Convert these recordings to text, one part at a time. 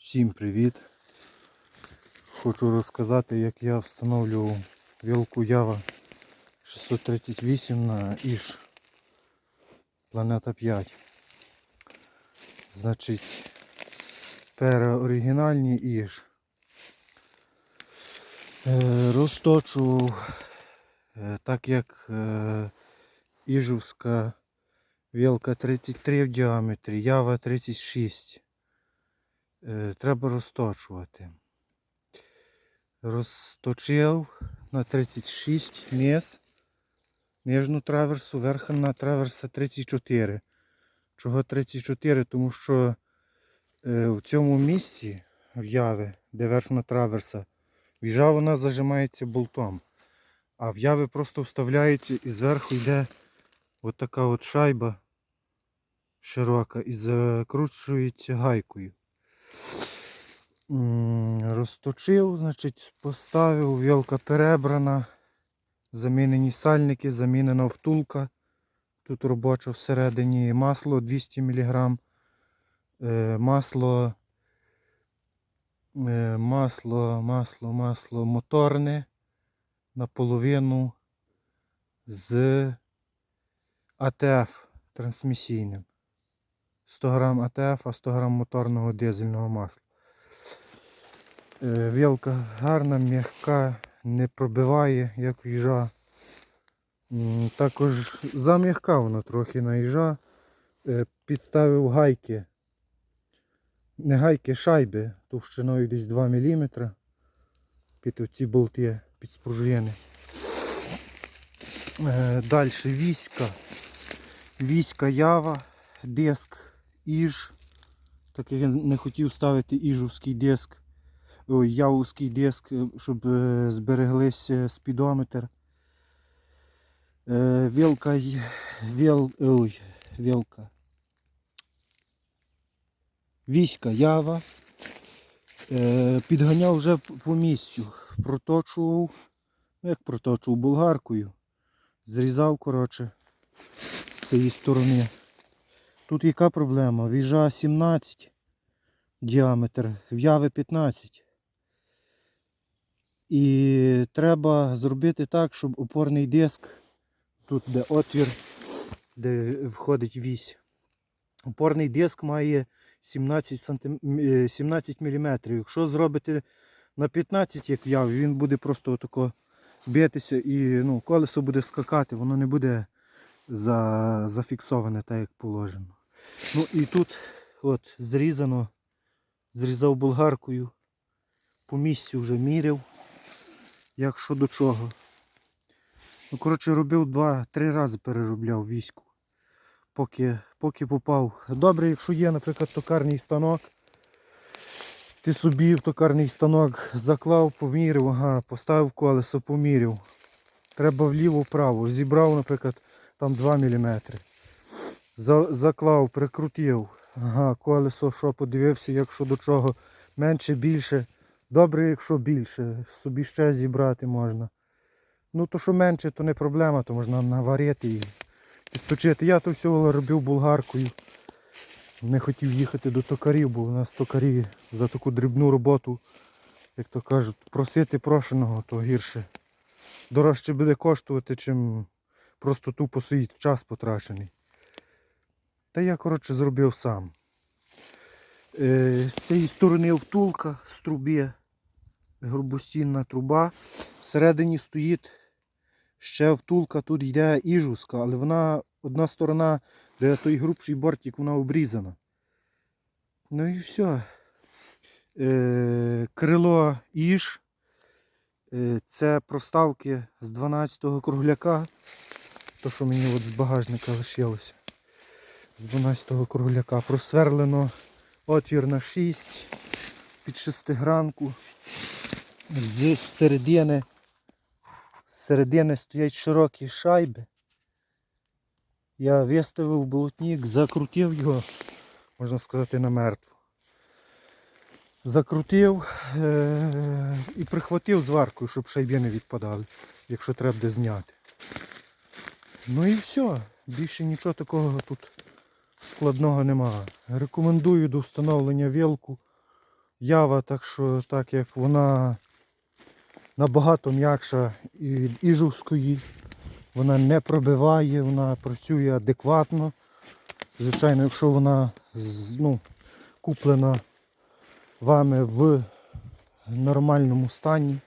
Всім привіт! Хочу розказати, як я встановлював вілку Ява 638 на Іж Планета 5. Значить, переоригінальні Іж. Е, розточував, е, так як е, Іжівська вілка 33 в діаметрі, Ява 36. Е, треба розточувати. Розточив на 36 міс. Нижню траверсу, верхня траверса 34. Чого 34? Тому що е, в цьому місці в яви, де верхня траверса, віжа вона зажимається болтом. А в яви просто вставляється і зверху йде от така от шайба широка і закручується гайкою. Розточив, значить, поставив, вілка перебрана, замінені сальники, замінена втулка. Тут робоча всередині масло 200 мг. Е, масло, е, масло, масло, масло моторне наполовину з АТФ трансмісійним. 100 грам АТФ, а 100 грам моторного дизельного масла. Е, Вілка гарна, м'яка, не пробиває, як їжа. Також зам'яка вона трохи на їжа. Е, Підставив гайки. Не гайки, шайби товщиною десь 2 мм. Під оці болти, під спружини. Далі віська. Віська ява, диск, іж. Так як я не хотів ставити іжовський диск, явовський диск, е, щоб е, збереглися спідометр. Е, Вілка, віл, ой, вілка. Віська ява. Підганяв вже по місцю. Проточував, ну як проточував, болгаркою. Зрізав, коротше, з цієї сторони. Тут яка проблема? Віжа 17 діаметр, в'яви 15. І треба зробити так, щоб опорний диск, тут де отвір, де входить вісь. Опорний диск має 17, сантим... е, 17 мм. Якщо зробити на 15, як в'яв, він буде просто отако битися і ну, колесо буде скакати, воно не буде за... зафіксоване так, як положено. Ну і тут от зрізано, зрізав болгаркою, по місцю вже міряв, як що до чого. Ну, коротше, робив два-три рази переробляв війську, поки, поки попав. Добре, якщо є, наприклад, токарний станок, ти собі в токарний станок заклав, поміряв, ага, поставив колесо, поміряв. Треба вліво-вправо. Зібрав, наприклад, там 2 мм. За- Заклав, прикрутив. Ага, колесо, що подивився, якщо до чого. Менше, більше. Добре, якщо більше. Собі ще зібрати можна. Ну, то що менше, то не проблема, то можна наварити і сточити. Я то все робив болгаркою. Не хотів їхати до токарів, бо у нас токарі за таку дрібну роботу, як то кажуть, просити прошеного, то гірше. Дорожче буде коштувати, чим просто тупо стоїть час потрачений. Та я, коротше, зробив сам. Е, з цієї сторони втулка з труби, грубостінна труба. Всередині стоїть ще втулка, тут йде іжуска, але вона одна сторона, де той грубший бортик, вона обрізана. Ну і все. Е, крило іж. Е, це проставки з 12-го кругляка. То, що мені от з багажника лишилося. З 12-го кругляка. Просверлено отвір на 6 під шестигранку. З середини, з середини стоять широкі шайби. Я виставив болотник, закрутив його, можна сказати, на мертву. Закрутив е- і прихватив зваркою, щоб шайби не відпадали, якщо треба буде зняти. Ну і все. Більше нічого такого тут складного немає. Рекомендую до встановлення вілку ява, так що так як вона набагато м'якша від іжовської, вона не пробиває, вона працює адекватно. Звичайно, якщо вона ну, куплена вами в нормальному стані.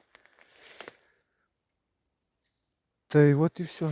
Та й от і все.